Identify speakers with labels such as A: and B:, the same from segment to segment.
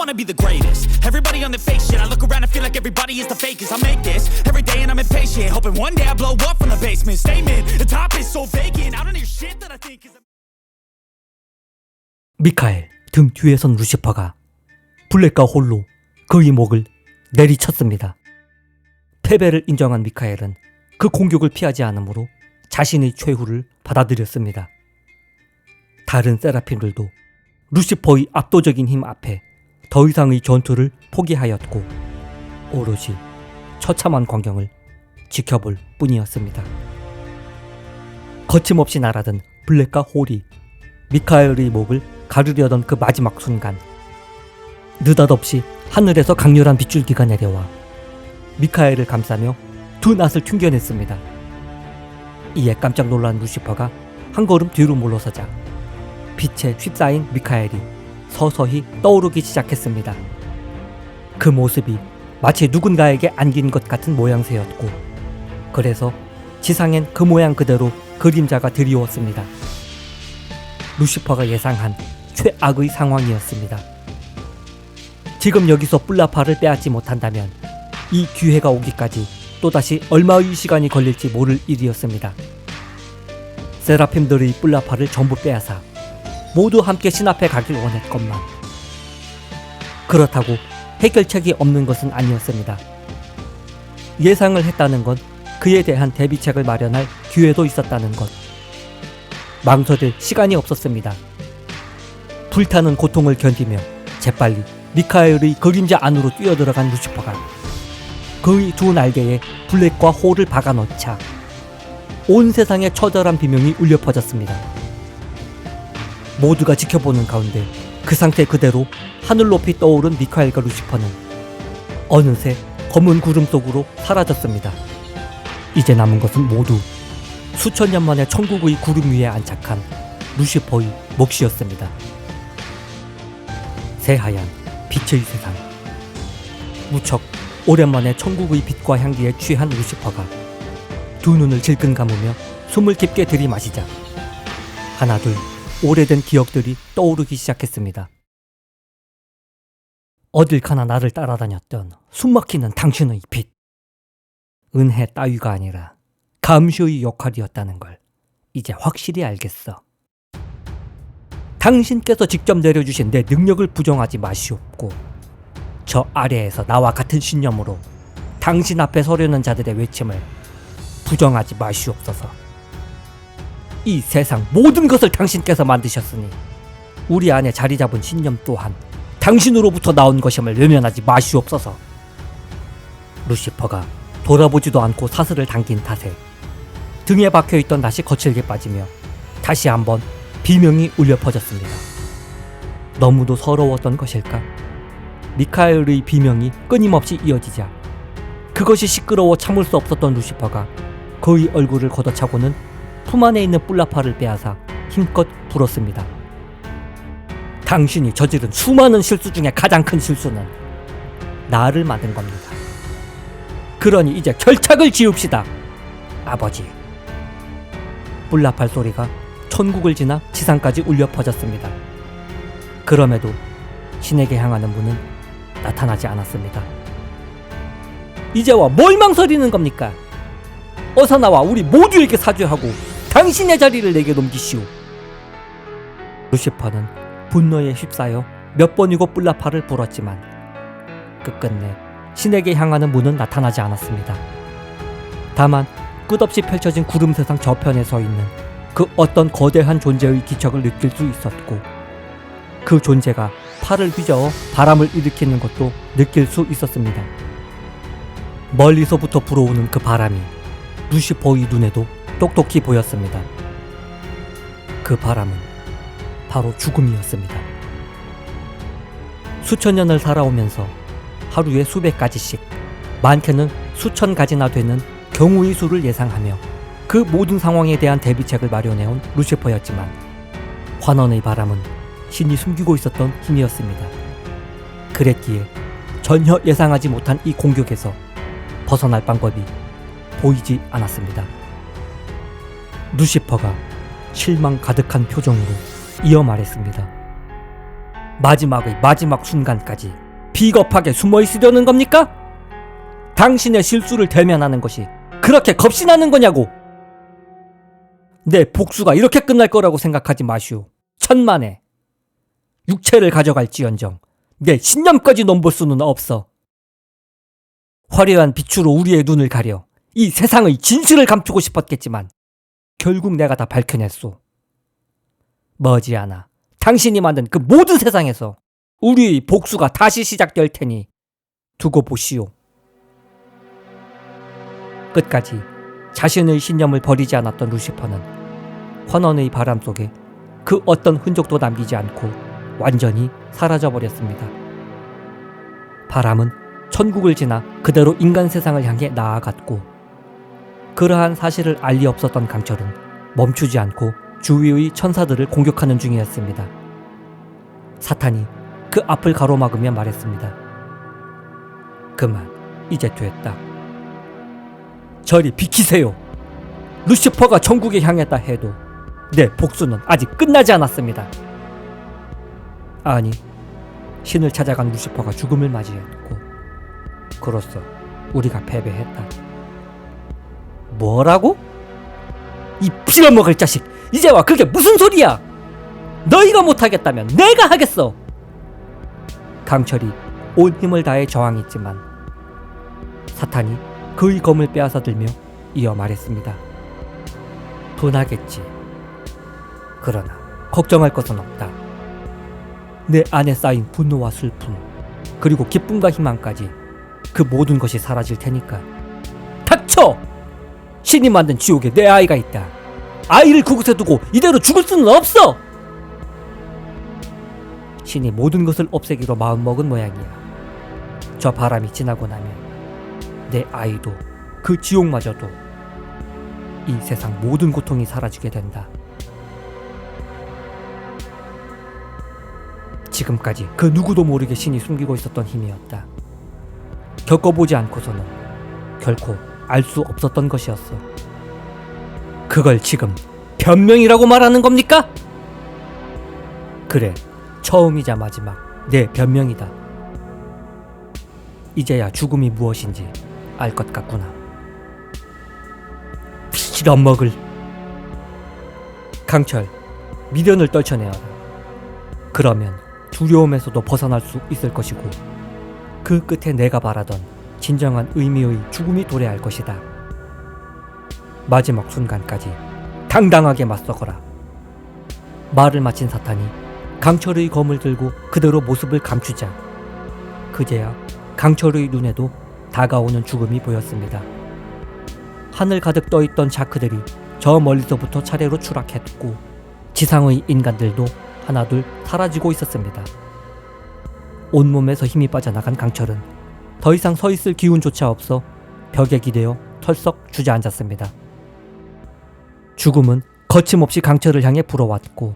A: wanna be the greatest. Everybody on the fake shit. I look around and feel like everybody is the fakest. I make this every day and I'm impatient. Hoping one day I blow up from the basement. Statement, the top is so vacant. I don't hear shit that I think is.
B: 미카엘 등 뒤에 선 루시퍼가 블랙과 홀로 그의 목을 내리쳤습니다. 패배를 인정한 미카엘은 그 공격을 피하지 않으므로 자신의 최후를 받아들였습니다. 다른 세라핀들도 루시퍼의 압도적인 힘 앞에 더 이상의 전투를 포기하였고 오롯이 처참한 광경을 지켜볼 뿐이었습니다. 거침없이 날아든 블랙과 홀이 미카엘의 목을 가르려던 그 마지막 순간 느닷없이 하늘에서 강렬한 빗줄기가 내려와 미카엘을 감싸며 두 낫을 튕겨냈습니다. 이에 깜짝 놀란 루시퍼가 한 걸음 뒤로 물러서자 빛에 휩싸인 미카엘이 서서히 떠오르기 시작했습니다. 그 모습이 마치 누군가에게 안긴 것 같은 모양새였고 그래서 지상엔 그 모양 그대로 그림자가 드리웠습니다. 루시퍼가 예상한 최악의 상황이었습니다. 지금 여기서 뿔라파를 빼앗지 못한다면 이 기회가 오기까지 또다시 얼마의 시간이 걸릴지 모를 일이었습니다. 세라핌들의 뿔라파를 전부 빼앗아 모두 함께 신앞에 가길 원했건만 그렇다고 해결책이 없는 것은 아니었습니다. 예상을 했다는 건 그에 대한 대비책을 마련할 기회도 있었다는 것. 망설일 시간이 없었습니다. 불타는 고통을 견디며 재빨리 미카엘의 그림자 안으로 뛰어들어간 루시퍼가 그의 두 날개에 블랙과 홀을 박아넣자 온 세상에 처절한 비명이 울려 퍼졌습니다. 모두가 지켜보는 가운데 그 상태 그대로 하늘 높이 떠오른 미카엘과 루시퍼는 어느새 검은 구름 속으로 사라졌습니다. 이제 남은 것은 모두 수천 년 만에 천국의 구름 위에 안착한 루시퍼의 몫이었습니다. 새하얀 빛의 세상. 무척 오랜만에 천국의 빛과 향기에 취한 루시퍼가 두 눈을 질끈 감으며 숨을 깊게 들이마시자 하나 둘 오래된 기억들이 떠오르기 시작했습니다. 어딜 가나 나를 따라다녔던 숨막히는 당신의 빛. 은혜 따위가 아니라 감시의 역할이었다는 걸 이제 확실히 알겠어. 당신께서 직접 내려주신 내 능력을 부정하지 마시옵고 저 아래에서 나와 같은 신념으로 당신 앞에 서려는 자들의 외침을 부정하지 마시옵소서. 이 세상 모든 것을 당신께서 만드셨으니 우리 안에 자리 잡은 신념 또한 당신으로부터 나온 것임을 외면하지 마시옵소서. 루시퍼가 돌아보지도 않고 사슬을 당긴 탓에 등에 박혀있던 낫이 거칠게 빠지며 다시 한번 비명이 울려 퍼졌습니다. 너무도 서러웠던 것일까? 미카엘의 비명이 끊임없이 이어지자 그것이 시끄러워 참을 수 없었던 루시퍼가 그의 얼굴을 걷어차고는 품 안에 있는 뿔라파를 빼앗아 힘껏 불었습니다. 당신이 저지른 수많은 실수 중에 가장 큰 실수는 나를 만든 겁니다. 그러니 이제 결착을 지읍시다. 아버지. 뿔라팔 소리가 천국을 지나 지상까지 울려 퍼졌습니다. 그럼에도 신에게 향하는 문은 나타나지 않았습니다. 이제와 뭘 망설이는 겁니까? 어서 나와 우리 모두에게 사죄하고 당신의 자리를 내게 넘기시오. 루시퍼는 분노에 휩싸여 몇 번이고 뿔라파를 불었지만 끝끝내 신에게 향하는 문은 나타나지 않았습니다. 다만 끝없이 펼쳐진 구름 세상 저편에 서 있는 그 어떤 거대한 존재의 기척을 느낄 수 있었고 그 존재가 팔을 휘저어 바람을 일으키는 것도 느낄 수 있었습니다. 멀리서부터 불어오는 그 바람이 루시퍼의 눈에도 똑똑히 보였습니다. 그 바람은 바로 죽음이었습니다. 수천 년을 살아오면서 하루에 수백 가지씩, 많게는 수천 가지나 되는 경우의 수를 예상하며 그 모든 상황에 대한 대비책을 마련해온 루시퍼였지만 환원의 바람은 신이 숨기고 있었던 힘이었습니다. 그랬기에 전혀 예상하지 못한 이 공격에서 벗어날 방법이 보이지 않았습니다. 루시퍼가 실망 가득한 표정으로 이어 말했습니다. 마지막의 마지막 순간까지 비겁하게 숨어 있으려는 겁니까? 당신의 실수를 대면하는 것이 그렇게 겁이 나는 거냐고! 내 복수가 이렇게 끝날 거라고 생각하지 마시오. 천만에. 육체를 가져갈지언정 내 신념까지 넘볼 수는 없어. 화려한 빛으로 우리의 눈을 가려 이 세상의 진실을 감추고 싶었겠지만 결국 내가 다 밝혀냈소. 머지않아 당신이 만든 그 모든 세상에서 우리의 복수가 다시 시작될 테니 두고 보시오. 끝까지 자신의 신념을 버리지 않았던 루시퍼는 환원의 바람 속에 그 어떤 흔적도 남기지 않고 완전히 사라져 버렸습니다. 바람은 천국을 지나 그대로 인간 세상을 향해 나아갔고 그러한 사실을 알 리 없었던 강철은 멈추지 않고 주위의 천사들을 공격하는 중이었습니다. 사탄이 그 앞을 가로막으며 말했습니다. 그만, 이제 됐다. 저리 비키세요. 루시퍼가 천국에 향했다 해도 내 복수는 아직 끝나지 않았습니다. 아니, 신을 찾아간 루시퍼가 죽음을 맞이했고, 그로써 우리가 패배했다. 뭐라고? 이 빌어먹을 자식! 이제 와 그게 무슨 소리야! 너희가 못하겠다면 내가 하겠어! 강철이 온 힘을 다해 저항했지만 사탄이 그의 검을 빼앗아 들며 이어 말했습니다. 분하겠지. 그러나 걱정할 것은 없다. 내 안에 쌓인 분노와 슬픔, 그리고 기쁨과 희망까지 그 모든 것이 사라질 테니까. 닥쳐! 신이 만든 지옥에 내 아이가 있다. 아이를 그곳에 두고 이대로 죽을 수는 없어! 신이 모든 것을 없애기로 마음먹은 모양이야. 저 바람이 지나고 나면 내 아이도 그 지옥마저도 이 세상 모든 고통이 사라지게 된다. 지금까지 그 누구도 모르게 신이 숨기고 있었던 힘이었다. 겪어보지 않고서는 결코 알 수 없었던 것이었어. 그걸 지금 변명이라고 말하는 겁니까? 그래, 처음이자 마지막 내 변명이다. 이제야 죽음이 무엇인지 알 것 같구나. 실어먹을 강철 미련을 떨쳐내어라. 그러면 두려움에서도 벗어날 수 있을 것이고 그 끝에 내가 바라던 진정한 의미의 죽음이 도래할 것이다. 마지막 순간까지 당당하게 맞서거라. 말을 마친 사탄이 강철의 검을 들고 그대로 모습을 감추자 그제야 강철의 눈에도 다가오는 죽음이 보였습니다. 하늘 가득 떠있던 자크들이 저 멀리서부터 차례로 추락했고 지상의 인간들도 하나둘 사라지고 있었습니다. 온몸에서 힘이 빠져나간 강철은 더 이상 서 있을 기운조차 없어 벽에 기대어 털썩 주저앉았습니다. 죽음은 거침없이 강철을 향해 불어왔고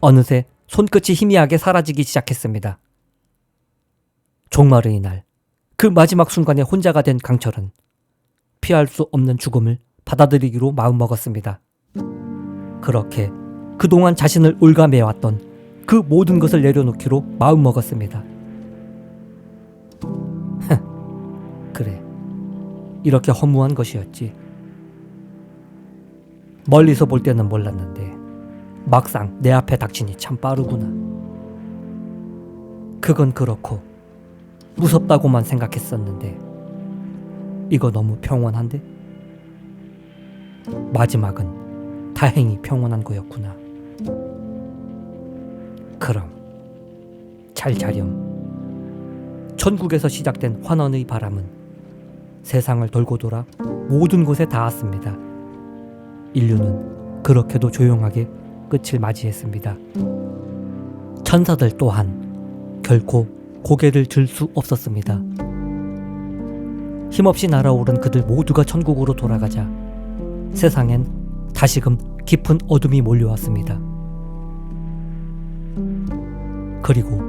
B: 어느새 손끝이 희미하게 사라지기 시작했습니다. 종말의 날, 그 마지막 순간에 혼자가 된 강철은 피할 수 없는 죽음을 받아들이기로 마음먹었습니다. 그렇게 그동안 자신을 올가매왔던 그 모든 것을 내려놓기로 마음먹었습니다. 그래, 이렇게 허무한 것이었지. 멀리서 볼 때는 몰랐는데 막상 내 앞에 닥치니 참 빠르구나. 그건 그렇고 무섭다고만 생각했었는데 이거 너무 평온한데? 마지막은 다행히 평온한 거였구나. 그럼 잘 자렴. 천국에서 시작된 환원의 바람은 세상을 돌고 돌아 모든 곳에 닿았습니다. 인류는 그렇게도 조용하게 끝을 맞이했습니다. 천사들 또한 결코 고개를 들 수 없었습니다. 힘없이 날아오른 그들 모두가 천국으로 돌아가자 세상엔 다시금 깊은 어둠이 몰려왔습니다. 그리고